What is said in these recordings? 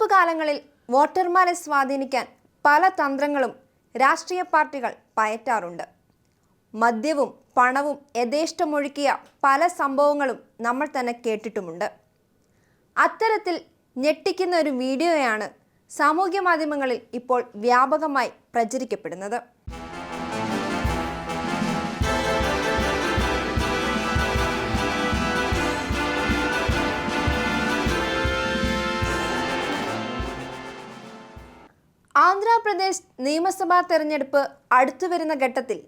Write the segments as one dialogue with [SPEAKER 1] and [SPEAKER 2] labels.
[SPEAKER 1] തെരഞ്ഞെടുപ്പ് കാലങ്ങളിൽ വോട്ടർമാരെ സ്വാധീനിക്കാൻ പല തന്ത്രങ്ങളും രാഷ്ട്രീയ പാർട്ടികൾ പയറ്റാറുണ്ട്. മദ്യവും പണവും യഥേഷ്ടമൊഴുക്കിയ പല സംഭവങ്ങളും നമ്മൾ തന്നെ കേട്ടിട്ടുമുണ്ട്. അത്തരത്തിൽ ഞെട്ടിക്കുന്ന ഒരു വീഡിയോയാണ് സാമൂഹ്യ മാധ്യമങ്ങളിൽ ഇപ്പോൾ വ്യാപകമായി പ്രചരിക്കപ്പെടുന്നത്. ആന്ധ്രാപ്രദേശ് നിയമസഭാ തെരഞ്ഞെടുപ്പ് അടുത്തു വരുന്ന ഘട്ടത്തിൽ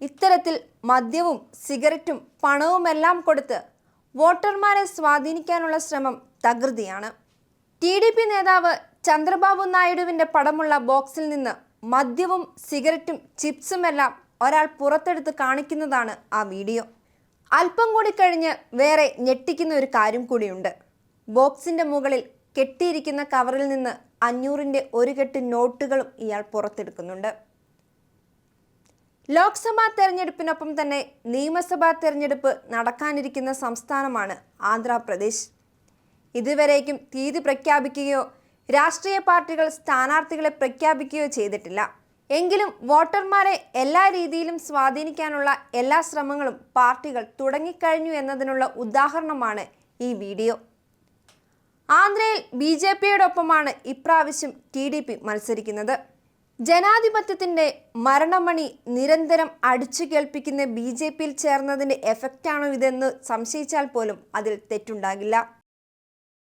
[SPEAKER 1] ഇത്തരത്തിൽ മദ്യവും സിഗരറ്റും പണവുമെല്ലാം കൊടുത്ത് വോട്ടർമാരെ സ്വാധീനിക്കാനുള്ള ശ്രമം തകൃതിയാണ്. ടി ഡി പി നേതാവ് ചന്ദ്രബാബു നായിഡുവിന്റെ പടമുള്ള ബോക്സിൽ നിന്ന് മദ്യവും സിഗരറ്റും ചിപ്സുമെല്ലാം ഒരാൾ പുറത്തെടുത്ത് കാണിക്കുന്നതാണ് ആ വീഡിയോ. അല്പം കൂടി കഴിഞ്ഞ് വേറെ ഞെട്ടിക്കുന്ന ഒരു കാര്യം കൂടിയുണ്ട്. ബോക്സിന്റെ മുകളിൽ കെട്ടിയിരിക്കുന്ന കവറിൽ നിന്ന് അഞ്ഞൂറിന്റെ ഒരു കെട്ട് നോട്ടുകളും ഇയാൾ പുറത്തെടുക്കുന്നുണ്ട്. ലോക്സഭാ തെരഞ്ഞെടുപ്പിനൊപ്പം തന്നെ നിയമസഭാ തെരഞ്ഞെടുപ്പ് നടക്കാനിരിക്കുന്ന സംസ്ഥാനമാണ് ആന്ധ്രാപ്രദേശ്. ഇതുവരേക്കും തീയതി പ്രഖ്യാപിക്കുകയോ രാഷ്ട്രീയ പാർട്ടികൾ സ്ഥാനാർത്ഥികളെ പ്രഖ്യാപിക്കുകയോ ചെയ്തിട്ടില്ല. എങ്കിലും വോട്ടർമാരെ എല്ലാ രീതിയിലും സ്വാധീനിക്കാനുള്ള എല്ലാ ശ്രമങ്ങളും പാർട്ടികൾ തുടങ്ങിക്കഴിഞ്ഞു എന്നതിനുള്ള ഉദാഹരണമാണ് ഈ വീഡിയോ. ആന്ധ്രയിൽ ബി ജെ പിയോടൊപ്പമാണ് ഇപ്രാവശ്യം ടി ഡി പി മത്സരിക്കുന്നത്. ജനാധിപത്യത്തിന്റെ മരണമണി നിരന്തരം അടിച്ചു കേൾപ്പിക്കുന്ന ബി ജെ പിയിൽ ചേർന്നതിന്റെ എഫക്റ്റാണോ ഇതെന്ന് സംശയിച്ചാൽ പോലും അതിൽ തെറ്റുണ്ടാകില്ല.